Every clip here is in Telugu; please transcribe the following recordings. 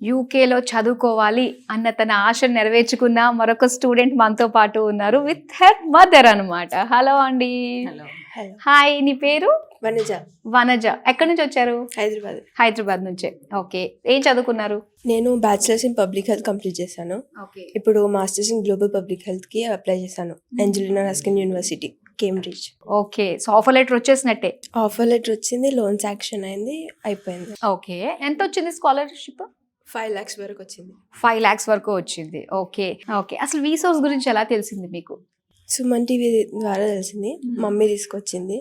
యూకేలో చదువుకోవాలి అన్న తన ఆశ నెరవేర్చుకున్న మరొక స్టూడెంట్ మనతో పాటు ఉన్నారు విత్ హెర్ మదర్ అన్నమాట. హలో అండి. హాయ్ నీ పేరు? వనజ. వనజ. ఎక్కడి నుంచి వచ్చారు? హైదరాబాద్. హైదరాబాద్ నుంచే. ఓకే. ఏం చదువుకున్నారు? నేను bachelors in public health complete చేశాను. ఓకే. ఇప్పుడు మాస్టర్స్ ఇన్ గ్లోబల్ పబ్లిక్ హెల్త్కి అప్లై చేశాను. Anglia Ruskin university Cambridge okay. So offer letter వచ్చేసినట్టే? Offer letter వచ్చింది లోన్ శాంక్షన్ అయింది అయిపోయింది. ఓకే. ఎంత వచ్చింది స్కాలర్షిప్? ఫైవ్ లాక్స్ వరకు వచ్చింది. ఫైవ్ ల్యాక్స్ వరకు వచ్చింది. ఓకే. ఓకే. అసలు వీసోర్స్ గురించి ఎలా తెలిసింది మీకు? సుమన్ టీవీ ద్వారా తెలిసింది. మమ్మీ తీసుకొచ్చింది.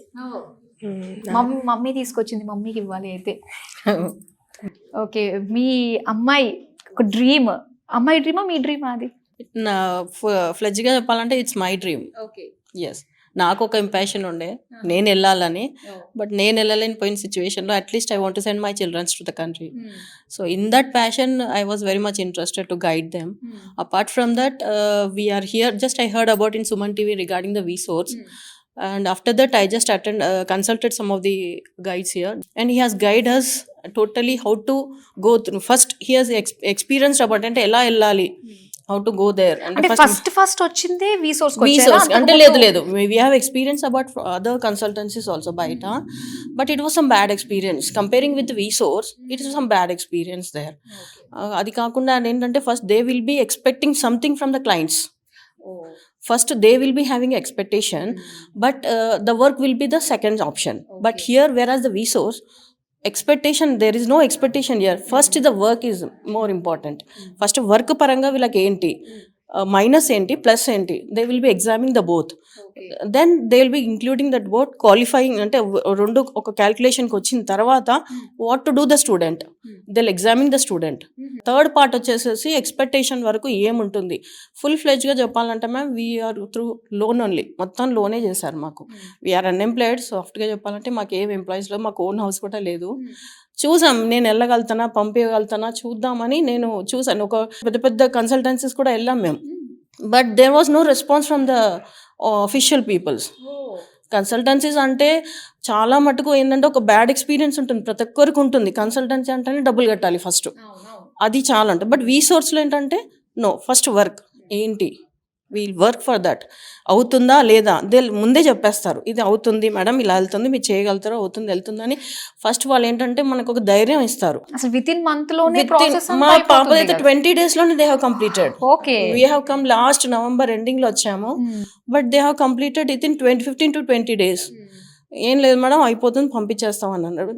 మమ్మీ మమ్మీ తీసుకొచ్చింది. మమ్మీకి ఇవ్వాలి అయితే. ఓకే. మీ అమ్మాయి ఒక డ్రీమ్ అమ్మాయి డ్రీమా మీ డ్రీమా అది? నా ఫ్లెడ్జ్గా చెప్పాలంటే it's my dream okay. Yes నాకు ఒక ఇంపాషన్ ఉండే నేను వెళ్ళాలని బట్ నేను వెళ్ళలేని పోయిన సిచ్యువేషన్లో at least I want send my childrens to the country so in that passion I was very much interested to guide them uh, we are here just i heard about in suman tv regarding the vsource and after that i just attend uh, consulted some of the guides here and he has guided us totally how to go through first he has ex- experienced about అంటే ఎలా వెళ్ళాలి how to go there and అంటే first ఫస్ట్ ఫస్ట్ వచ్చిందే వీసోర్స్ vSource. అంటే లేదు లేదు we have experience about other consultancies also బయట but it was some bad experience comparing with vSource it is some bad experience there Uh, అది కాకుండా ఏంటంటే first they will be expecting something from the clients first they will be having expectation but the work will be the second option but here whereas the resource expectation there is no expectation here first the work is more important first work పరంగా వీళ్ళకి ఏంటి? మైనస్ ఏంటి? ప్లస్ ఏంటి? They will be examining the both then they will be including that both qualifying అంటే రెండు ఒక క్యాల్కులేషన్కి వచ్చిన తర్వాత what to do the student they examining the student third part వచ్చేసేసి ఎక్స్పెక్టేషన్ వరకు ఏముంటుంది? ఫుల్ ఫ్లెజ్గా చెప్పాలంటే ma'am we are through loan only మొత్తం లోనే చేశారు మాకు. వీఆర్ అన్ఎంప్లాయిడ్ సాఫ్ట్గా చెప్పాలంటే మాకు ఏం ఎంప్లాయీస్లో మాకు ఓన్ హౌస్ కూడా లేదు. చూసాం నేను వెళ్ళగలుగుతానా పంపించగలుగుతానా చూద్దామని నేను చూసాను ఒక పెద్ద పెద్ద కన్సల్టెన్సీస్ కూడా వెళ్ళాం మేము. But there was no response from the official peoples consultancies అంటే చాలా మటుకు ఏంటంటే ఒక బ్యాడ్ ఎక్స్పీరియన్స్ ఉంటుంది. ప్రతి ఒక్కరికి ఉంటుంది. కన్సల్టెన్సీ అంటేనే డబ్బులు కట్టాలి ఫస్ట్ అది చాలా ఉంటుంది బట్ వీ సోర్స్లో ఏంటంటే నో ఫస్ట్ వర్క్ ఏంటి? వీల్ వర్క్ ఫర్ దట్ అవుతుందా లేదా? దే ముందే చెప్పేస్తారు. ఇది అవుతుంది మేడం ఇలా వెళ్తుంది మీరు చేయగలుగుతారు అవుతుంది వెళ్తుంది అని. ఫస్ట్ వాళ్ళు ఏంటంటే మనకు ఒక ధైర్యం ఇస్తారు. అసలు విత్ ఇన్ మంత్లోనే మా పాప అయితే ట్వంటీ డేస్లోనే they have completed okay. We have come last November ఎండింగ్లో వచ్చాము. But they have completed in twenty fifteen to twenty days ఏం లేదు మేడం అయిపోతుంది పంపించేస్తాం అని అన్నాడు.